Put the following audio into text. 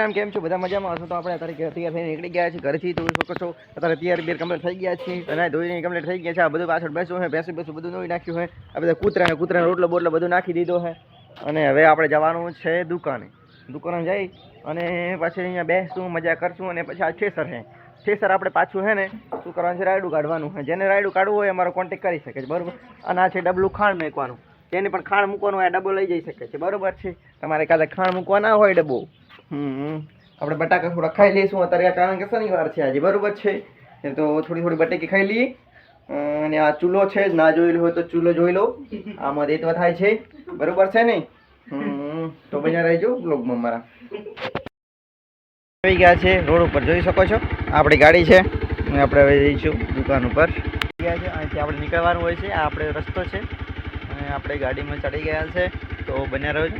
આમ કેમ છો? બધા મજામાં? હશો તો આપણે? અત્યારે તૈયાર થઈને નીકળી ગયા છીએ ઘરેથી. જોઈ શકો છો? અત્યારે તૈયાર બેર કમ્પ્લીટ થઈ ગયા છે અને ધોઈને કમ્પ્લીટ થઈ ગયા છે. આ બધું પાછળ બેસવું છે. બેસું બેસું બધું નોઈ નાખ્યું છે. આ બધા કૂતરા કૂતરાનો રોટલો બોટલો બધું નાખી દીધો છે. અને હવે આપણે જવાનું છે દુકાને. દુકાને જઈ અને પછી અહીંયા બેસું, મજા કરશું અને પછી આ ઠેસર છે. ઠેસર આપણે પાછું છે ને, શું કરવાનું છે? રાયડું કાઢવાનું છે. જેને રાયડું કાઢવું હોય અમારો કોન્ટેક્ટ કરી શકે છે. બરાબર? અને આ છે ડબલું ખાંડ મેકવાનું. તેને પણ ખાંડ મૂકવાનું હોય ડબ્બો લઈ જઈ શકે છે. બરોબર છે? તમારે કાલે ખાંડ મૂકવા ના હોય ડબ્બો. આપણે બટાકા થોડા ખાઈ લઈશું અત્યારે, કારણ કે શનિવાર છે આજે. બરોબર છે? તો થોડી થોડી બટેકી ખાઈ લઈએ. અને આ ચૂલો છે ના જોયેલો હોય તો ચૂલો જોઈ લો. આમાં દેતવા થાય છે. બરોબર છે ને? તો બન્યા રહેજો બ્લોગમાં મારા. આવી ગયા છે, રોડ ઉપર જોઈ શકો છો. આપણી ગાડી છે. આપણે હવે જઈશું દુકાન ઉપર. ગયા છે, અહીંથી આપણે નીકળવાનું હોય છે. આ આપણે રસ્તો છે. અને આપણે ગાડીમાં ચડી ગયા છે. તો બન્યા રહેજો.